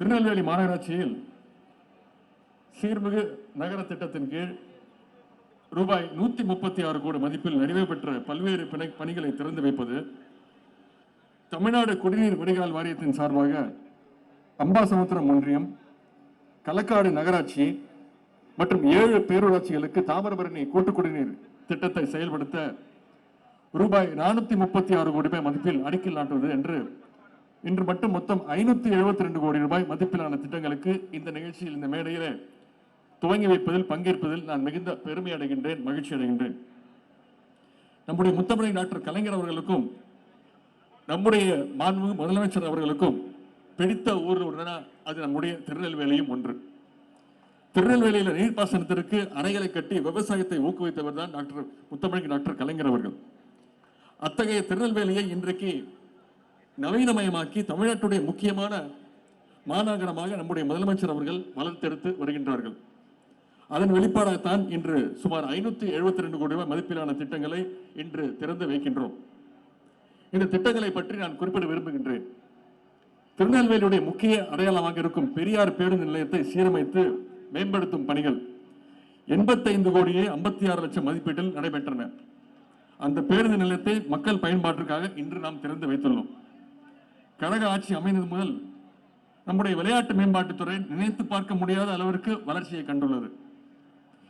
திருநெல்வேலி மாநகராட்சியில் சீர்மிகு நகர திட்டத்தின் கீழ் ரூபாய் நூத்தி முப்பத்தி ஆறு கோடி மதிப்பில் நிறைவு பெற்ற பல்வேறு பிணை- பணிகளை திறந்து வைப்பது தமிழ்நாடு குடிநீர் வடிகால் வாரியத்தின் சார்பாக அம்பாசமுத்திரம் ஒன்றியம் களக்காடு நகராட்சி மற்றும் ஏழு பேரூராட்சிகளுக்கு தாமிரபரணி கூட்டு குடிநீர் திட்டத்தை செயல்படுத்த ரூபாய் நானூத்தி முப்பத்தி ஆறு கோடி ரூபாய் மதிப்பில் அடிக்கல் நாட்டுவது என்று இன்று மட்டும் மொத்தம் ஐநூத்தி எழுபத்தி ரெண்டு கோடி ரூபாய் மதிப்பிலான திட்டங்களுக்கு இந்த நிகழ்ச்சியில் இந்த மேடையிலே துவங்கி வைப்பதில் பங்கேற்பதில் நான் மிகுந்த பெருமை அடைகின்றேன் மகிழ்ச்சி அடைகின்றேன். நம்முடைய முத்தமிழை டாக்டர் கலைஞர் அவர்களுக்கும் நம்முடைய மாண்புமிகு முதலமைச்சர் அவர்களுக்கும் பிடித்த ஊர் ஒன்றுனா அது நம்முடைய திருநெல்வேலியும் ஒன்று. திருநெல்வேலியில் நீர்ப்பாசனத்திற்கு அணைகளை கட்டி விவசாயத்தை ஊக்குவித்தவர் தான் டாக்டர் முத்தமிழ் டாக்டர் கலைஞர் அவர்கள். அத்தகைய திருநெல்வேலியை இன்றைக்கு நவீனமயமாக்கி தமிழ்நாட்டுடைய முக்கியமான மாநகரமாக நம்முடைய முதலமைச்சர் அவர்கள் வளர்த்தெடுத்து வருகின்றார்கள். அதன் வெளிப்பாடாகத்தான் இன்று சுமார் ஐநூத்தி எழுபத்தி ரெண்டு கோடி ரூபாய் மதிப்பிலான திட்டங்களை இன்று திறந்து வைக்கின்றோம். இந்த திட்டங்களை பற்றி நான் குறிப்பிட விரும்புகின்றேன். திருநெல்வேலியுடைய முக்கிய அடையாளமாக இருக்கும் பெரியார் பேருந்து நிலையத்தை சீரமைத்து மேம்படுத்தும் பணிகள் எண்பத்தைந்து கோடியே ஐம்பத்தி ஆறு லட்சம் மதிப்பீட்டில் நடைபெற்றன. அந்த பேருந்து நிலையத்தை மக்கள் பயன்பாட்டிற்காக இன்று நாம் திறந்து வைத்துள்ளோம். கழக ஆட்சி அமைந்தது முதல் நம்முடைய விளையாட்டு மேம்பாட்டுத்துறை நினைத்து பார்க்க முடியாத அளவிற்கு வளர்ச்சியை கண்டுள்ளது.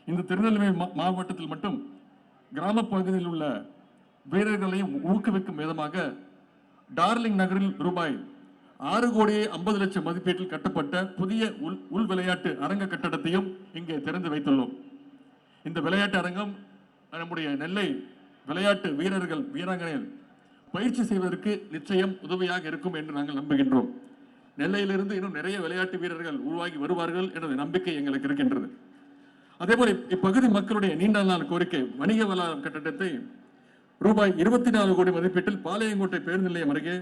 இந்த திருநெல்வேலி மா- மாவட்டத்தில் மட்டும் கிராம பகுதியில் உள்ள வீரர்களையும் ஊக்குவிக்கும் விதமாக டார்லிங் நகரில் ரூபாய் ஆறு கோடியே ஐம்பது லட்சம் மதிப்பீட்டில் கட்டப்பட்ட புதிய உள் உள் விளையாட்டு அரங்க கட்டடத்தையும் இங்கே திறந்து வைத்துள்ளோம். இந்த விளையாட்டு அரங்கம் நம்முடைய நெல்லை விளையாட்டு வீரர்கள் வீராங்கனைகள் பயிற்சி செய்வதற்கு நிச்சயம் உதவியாக இருக்கும் என்று நாங்கள் நம்புகின்றோம். நெல்லையிலிருந்து இன்னும் நிறைய விளையாட்டு வீரர்கள் உருவாகி வருவார்கள் என்ற நம்பிக்கை எங்களுக்கு இருக்கின்றது. அதேபோல் இப்பகுதி மக்களுடைய நீண்ட நாள் கோரிக்கை வணிக வளாகம் கட்டடத்தை ரூபாய் இருபத்தி நாலு கோடி மதிப்பீட்டில் பாளையங்கோட்டை பேருந்து நிலையம் அருகே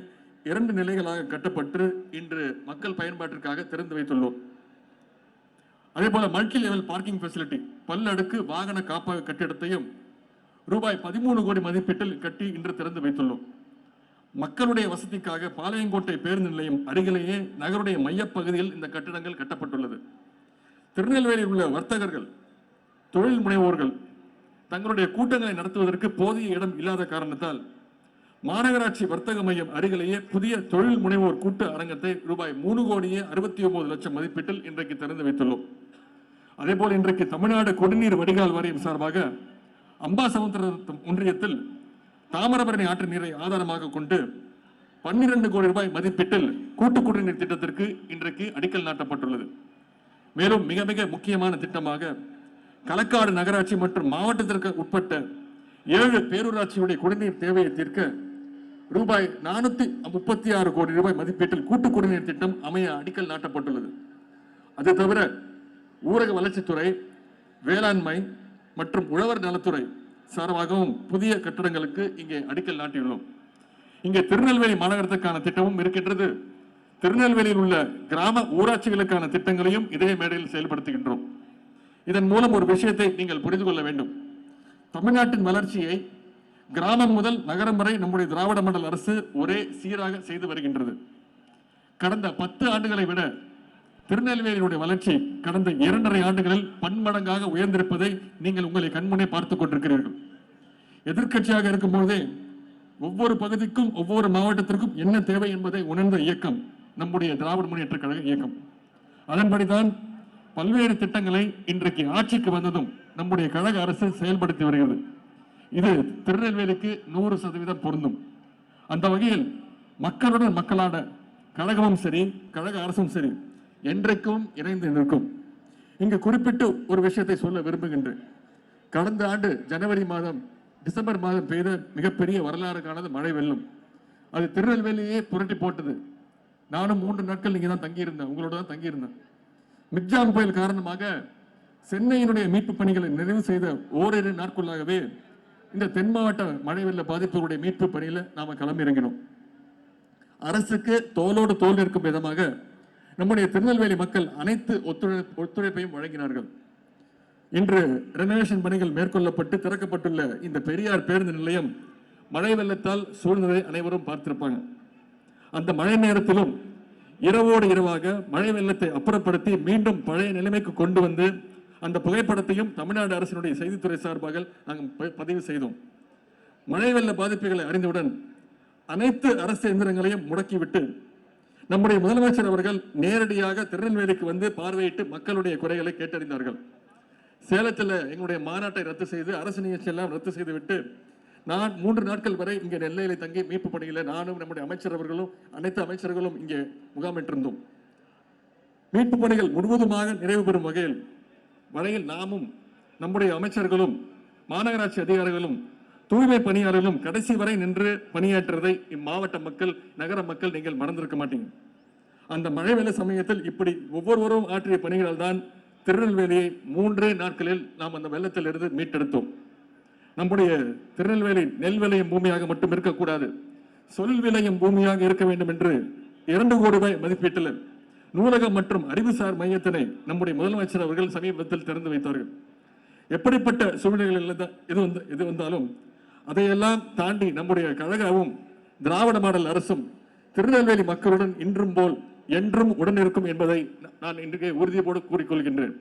இரண்டு நிலைகளாக கட்டப்பட்டு இன்று மக்கள் பயன்பாட்டிற்காக திறந்து வைத்துள்ளோம். அதே போல மல்டி லெவல் பார்க்கிங் ஃபெசிலிட்டி பல்லடுக்கு வாகன காப்பக கட்டிடத்தையும் ரூபாய் பதிமூணு கோடி மதிப்பீட்டில் கட்டி இன்று திறந்து வைத்துள்ளோம். மக்களுடைய வசதிக்காக பாளையங்கோட்டை பேருந்து நிலையம் அருகிலேயே நகருடைய மையப்பகுதியில் இந்த கட்டிடங்கள் கட்டப்பட்டுள்ளது. திருநெல்வேலியில் உள்ள வர்த்தகர்கள் தொழில் முனைவோர்கள் தங்களுடைய கூட்டங்களை நடத்துவதற்கு போதிய இடம் இல்லாத காரணத்தால் மாநகராட்சி வர்த்தக மையம் அருகிலேயே புதிய தொழில் முனைவோர் கூட்டு அரங்கத்தை ரூபாய் மூணு கோடியே அறுபத்தி ஒன்பது லட்சம் மதிப்பீட்டில் இன்றைக்கு திறந்து வைத்துள்ளோம். அதேபோல் இன்றைக்கு தமிழ்நாடு குடிநீர் வடிகால் வாரியம் சார்பாக அம்பாசமுத்திர ஒன்றியத்தில் தாமிரபரணி ஆற்று நீரை ஆதாரமாக கொண்டு பன்னிரண்டு கோடி ரூபாய் மதிப்பீட்டில் கூட்டு குடிநீர் திட்டத்திற்கு இன்றைக்கு அடிக்கல் நாட்டப்பட்டுள்ளது. மேலும் மிக மிக முக்கியமான திட்டமாக களக்காடு நகராட்சி மற்றும் மாவட்டத்திற்கு உட்பட்ட ஏழு பேரூராட்சியுடைய குடிநீர் தேவையை தீர்க்க ரூபாய் நானூத்தி முப்பத்தி ஆறு கோடி ரூபாய் மதிப்பீட்டில் கூட்டு குடிநீர் திட்டம் அமைய அடிக்கல் நாட்டப்பட்டுள்ளது. அது தவிர ஊரக வளர்ச்சித்துறை வேளாண்மை மற்றும் உழவர் நலத்துறை சார்பாகவும் புதிய கட்டடங்களுக்கு இங்கே அடிக்கல் நாட்டியுள்ளோம். இங்கே திருநெல்வேலி மாநகரத்துக்கான திட்டமும் இருக்கின்றது. திருநெல்வேலியில் உள்ள கிராம ஊராட்சிகளுக்கான திட்டங்களையும் இதே மேடையில் செயல்படுத்துகின்றோம். இதன் மூலம் ஒரு விஷயத்தை நீங்கள் புரிந்து கொள்ள வேண்டும். தமிழ்நாட்டின் வளர்ச்சியை கிராமம் முதல் நகரம் வரை நம்முடைய திராவிட மண்டல அரசு ஒரே சீராக செய்து வருகின்றது. கடந்த பத்து ஆண்டுகளை விட திருநெல்வேலியினுடைய வளர்ச்சி கடந்த இரண்டரை ஆண்டுகளில் பன்மடங்காக உயர்ந்திருப்பதை நீங்கள் உங்களை கண்முன்னே பார்த்துக் கொண்டிருக்கிறீர்கள். எதிர்க்கட்சியாக இருக்கும்போதே ஒவ்வொரு பகுதிக்கும் ஒவ்வொரு மாவட்டத்திற்கும் என்ன தேவை என்பதை உணர்ந்த இயக்கம் நம்முடைய திராவிட முன்னேற்ற கழக இயக்கம். அதன்படிதான் பல்வேறு திட்டங்களை இன்றைக்கு ஆட்சிக்கு வந்ததும் நம்முடைய கழக அரசு செயல்படுத்தி வருகிறது. இது திருநெல்வேலிக்கு நூறு சதவீதம் பொருந்தும். அந்த வகையில் மக்களுடன் மக்களான கழகமும் சரி கழக அரசும் சரி என்றைக்கும் இணைந்து நிற்கும். இங்கு குறிப்பிட்டு ஒரு விஷயத்தை சொல்ல விரும்புகின்றேன். கடந்த ஆண்டு ஜனவரி மாதம் டிசம்பர் மாதம் பெய்த மிகப்பெரிய வரலாறு மழை வெள்ளம். அது திருநெல்வேலியே புரட்டி போட்டது. நானும் மூன்று நாட்கள் நீங்கள் தான் தங்கியிருந்தேன். உங்களோட தான் தங்கியிருந்தேன். மிக்ஜாம் புயல் காரணமாக சென்னையினுடைய மீட்பு பணிகளை நிறைவு செய்த ஓரிரு நாட்குள்ளாகவே இந்த தென் மாவட்ட மழை வெள்ள பாதிப்புகளுடைய மீட்பு பணியில் நாம் களமிறங்கினோம். அரசுக்கு தோலோடு தோல் இருக்கும் விதமாக நம்முடைய திருநெல்வேலி மக்கள் அனைத்து ஒத்துழை ஒத்துழைப்பையும் வழங்கினார்கள். இன்று ரெனோவேஷன் பணிகள் மேற்கொள்ளப்பட்டு திறக்கப்பட்டுள்ள இந்த பெரியார் பேருந்து நிலையம் மழை வெள்ளத்தால் சூழ்நிலை அனைவரும் பார்த்திருப்பாங்க. அந்த மழை நேரத்திலும் இரவோடு இரவாக மழை வெள்ளத்தை அப்புறப்படுத்தி மீண்டும் பழைய நிலைமைக்கு கொண்டு வந்து அந்த புகைப்படத்தையும் தமிழ்நாடு அரசினுடைய செய்தித்துறை சார்பாக நாங்கள் ப- பதிவு செய்தோம். மழை வெள்ள பாதிப்புகளை அறிந்தவுடன் அனைத்து அரசு எந்திரங்களையும் முடக்கிவிட்டு நம்முடைய முதலமைச்சர் அவர்கள் நேரடியாக திருநெல்வேலிக்கு வந்து பார்வையிட்டு மக்களுடைய குறைகளை கேட்டறிந்தார்கள். சேலத்தில் எங்களுடைய மாநாட்டை ரத்து செய்து அரசு நிகழ்ச்சி எல்லாம் ரத்து செய்து விட்டு நான் மூன்று நாட்கள் வரை இங்கே நெல்லையில தங்கி மீட்பு பணியில் நானும் நம்முடைய அமைச்சர் அவர்களும் அனைத்து அமைச்சர்களும் இங்கே முகாமிட்டிருந்தோம். மீட்பு பணிகள் முழுவதுமாக நிறைவு பெறும் வகையில் வரையில் நாமும் நம்முடைய அமைச்சர்களும் மாநகராட்சி அதிகாரிகளும் தூய்மை பணியாளர்களும் கடைசி வரை நின்று பணியாற்றுவதை இம்மாவட்ட மக்கள் நகர மக்கள் நீங்கள் மறந்திருக்க மாட்டீங்க. அந்த மழை வெள்ள சமயத்தில் இப்படி ஒவ்வொருவரும் ஆற்றிய பணிகளால் தான் திருநெல்வேலியை மூன்றே நாட்களில் நாம் அந்த வெள்ளத்திலிருந்து மீட்டெடுத்தோம். நம்முடைய திருநெல்வேலி நெல் விளையும் பூமியாக மட்டும் இருக்கக்கூடாது. சொல் விளையும் பூமியாக இருக்க வேண்டும் என்று இரண்டு கோடி ரூபாய் மதிப்பீட்டில் நூலகம் மற்றும் அறிவுசார் மையத்தினை நம்முடைய முதலமைச்சர் அவர்கள் சமீபத்தில் திறந்து வைத்தார்கள். எப்படிப்பட்ட சூழ்நிலைகள் இருந்தா- இது வந்து இது வந்தாலும் அதையெல்லாம் தாண்டி நம்முடைய கழகமும் திராவிட மாடல் அரசும் திருநெல்வேலி மக்களுடன் இன்றும் போல் என்றும் உடன் இருக்கும் என்பதை நான் இன்றைக்கு உறுதியோடு கூறிக்கொள்கின்றேன்.